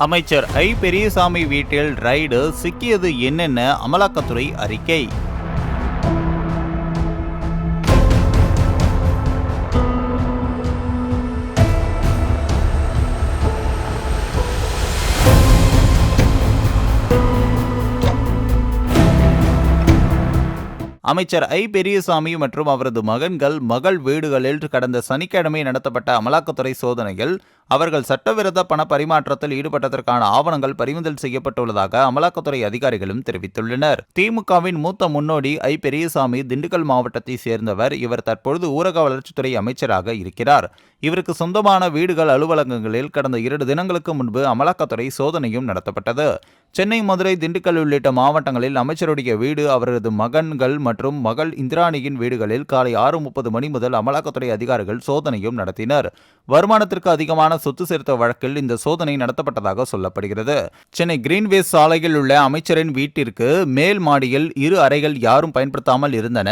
அமைச்சர் ஐ. பெரியசாமி வீட்டில் ரைடு சிக்கியது என்னென்ன அமலாக்கத்துறை அறிக்கை? அமைச்சர் ஐ. பெரியசாமி மற்றும் அவரது மகன்கள் மகள் வீடுகளில் கடந்த சனிக்கிழமை நடத்தப்பட்ட அமலாக்கத்துறை சோதனையில் அவர்கள் சட்டவிரோத பண பரிமாற்றத்தில் ஈடுபட்டதற்கான ஆவணங்கள் பறிமுதல் செய்யப்பட்டுள்ளதாக அமலாக்கத்துறை அதிகாரிகளும் தெரிவித்துள்ளனர். திமுகவின் மூத்த முன்னோடி ஐ. பெரியசாமி திண்டுக்கல் மாவட்டத்தை சேர்ந்தவர் இவர் தற்பொழுது ஊரக வளர்ச்சித்துறை அமைச்சராக இருக்கிறார். இவருக்கு சொந்தமான வீடுகள் அலுவலகங்களில் கடந்த இரண்டு தினங்களுக்கு முன்பு அமலாக்கத்துறை சோதனையும் நடத்தப்பட்டது. சென்னை மதுரை திண்டுக்கல் உள்ளிட்ட மாவட்டங்களில் அமைச்சருடைய வீடு அவரது மகன்கள் மற்றும் மகள் இந்திராணியின் வீடுகளில் காலை ஆறு முப்பது மணி முதல் அமலாக்கத்துறை அதிகாரிகள் சோதனையும் நடத்தினர். வருமானத்திற்கு அதிகமான சொத்து சேர்த்த வழக்கில் இந்த சோதனை நடத்தப்பட்டதாக சொல்லப்படுகிறது. சென்னை கிரீன்வேஸ் சாலையில் உள்ள அமைச்சரின் வீட்டிற்கு மேல் மாடியில் இரு அறைகள் யாரும் பயன்படுத்தாமல் இருந்தன.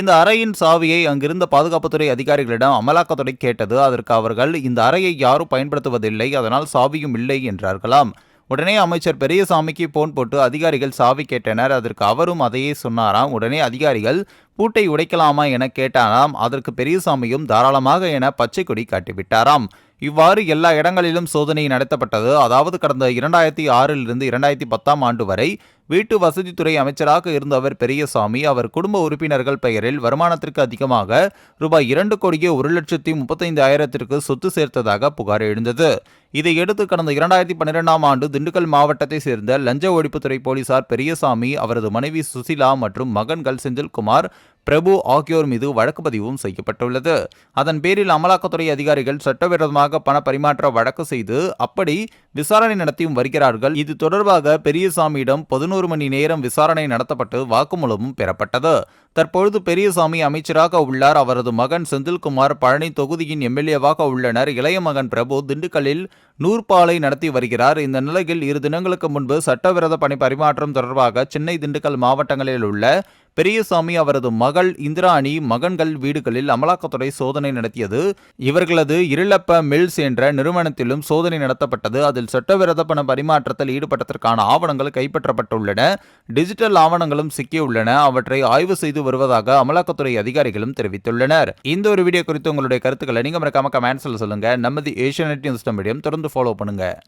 இந்த அறையின் சாவியை அங்கிருந்த பாதுகாப்புத்துறை அதிகாரிகளிடம் அமலாக்கத்துறை கேட்டது. அதற்கு அவர்கள் இந்த அறையை யாரும் பயன்படுத்துவதில்லை அதனால் சாவியும் இல்லை என்றார்களாம். உடனே அமைச்சர் பெரியசாமிக்கு போன் போட்டு அதிகாரிகள் சாவி கேட்டனர். அதற்கு அவரும் அதையே சொன்னாராம். உடனே அதிகாரிகள் பூட்டை உடைக்கலாமா என கேட்டாராம். அதற்கு பெரியசாமியும் தாராளமாக என பச்சை கொடி காட்டிவிட்டாராம். இவ்வாறு எல்லா இடங்களிலும் சோதனை நடத்தப்பட்டது. அதாவது கடந்த இரண்டாயிரத்தி ஆறிலிருந்து இரண்டாயிரத்தி பத்தாம் ஆண்டு வரை வீட்டு வசதித்துறை அமைச்சராக இருந்தவர் பெரியசாமி அவர் குடும்ப உறுப்பினர்கள் பெயரில் வருமானத்திற்கு அதிகமாக ரூபாய் இரண்டு கோடியே ஒரு லட்சத்தி முப்பத்தைந்து ஆயிரத்திற்கு சொத்து சேர்த்ததாக புகார் எழுந்தது. இதையடுத்து கடந்த இரண்டாயிரத்தி பன்னிரெண்டாம் ஆண்டு திண்டுக்கல் மாவட்டத்தை சேர்ந்த லஞ்ச ஒழிப்புத்துறை போலீசார் பெரியசாமி அவரது மனைவி சுசிலா மற்றும் மகன்கள் செந்தில்குமார் பிரபு ஆகியோர் மீது வழக்கு பதிவும் செய்யப்பட்டுள்ளது. அதன் பேரில் அமலாக்கத்துறை அதிகாரிகள் சட்டவிரோதமாக பண பரிமாற்ற வழக்கு செய்து அப்படி விசாரணை நடத்தியும் வருகிறார்கள். இது தொடர்பாக பெரியசாமியிடம் பதினோரு மணி நேரம் விசாரணை நடத்தப்பட்டு வாக்குமூலமும் பெறப்பட்டது. தற்பொழுது பெரியசாமி அமைச்சராக உள்ளார். அவரது மகன் செந்தில்குமார் பழனி தொகுதியின் எம்எல்ஏவாக உள்ளனர். இளைய மகன் பிரபு திண்டுக்கல்லில் நூற்பாலை நடத்தி வருகிறார். இந்த நிலையில் இரு தினங்களுக்கு முன்பு சட்டவிரோத பணி பரிமாற்றம் தொடர்பாக சென்னை திண்டுக்கல் மாவட்டங்களில் உள்ள பெரியசாமி அவரது மகள் இந்திராணி மகன்கள் வீடுகளில் அமலாக்கத்துறை சோதனை நடத்தியது. இவர்களது இருளப்ப மில்ஸ் என்ற நிறுவனத்திலும் சோதனை நடத்தப்பட்டது. அதில் சட்டவிரோத பண பரிமாற்றத்தில் ஈடுபட்டதற்கான ஆவணங்கள் கைப்பற்றப்பட்டுள்ளன. டிஜிட்டல் ஆவணங்களும் சிக்கியுள்ளன. அவற்றை ஆய்வு செய்து வருவதாக அமலாக்கத்துறை அதிகாரிகளும் தெரிவித்துள்ளனர். இந்த ஒரு வீடியோ குறித்து உங்களுடைய கருத்துக்களை நீங்க மறக்காம கமெண்ட்ஸ்ல சொல்லுங்க. நமது ஏஷியநெட் நியூஸ் மீடியம் தொடர்ந்து ஃபாலோ பண்ணுங்க.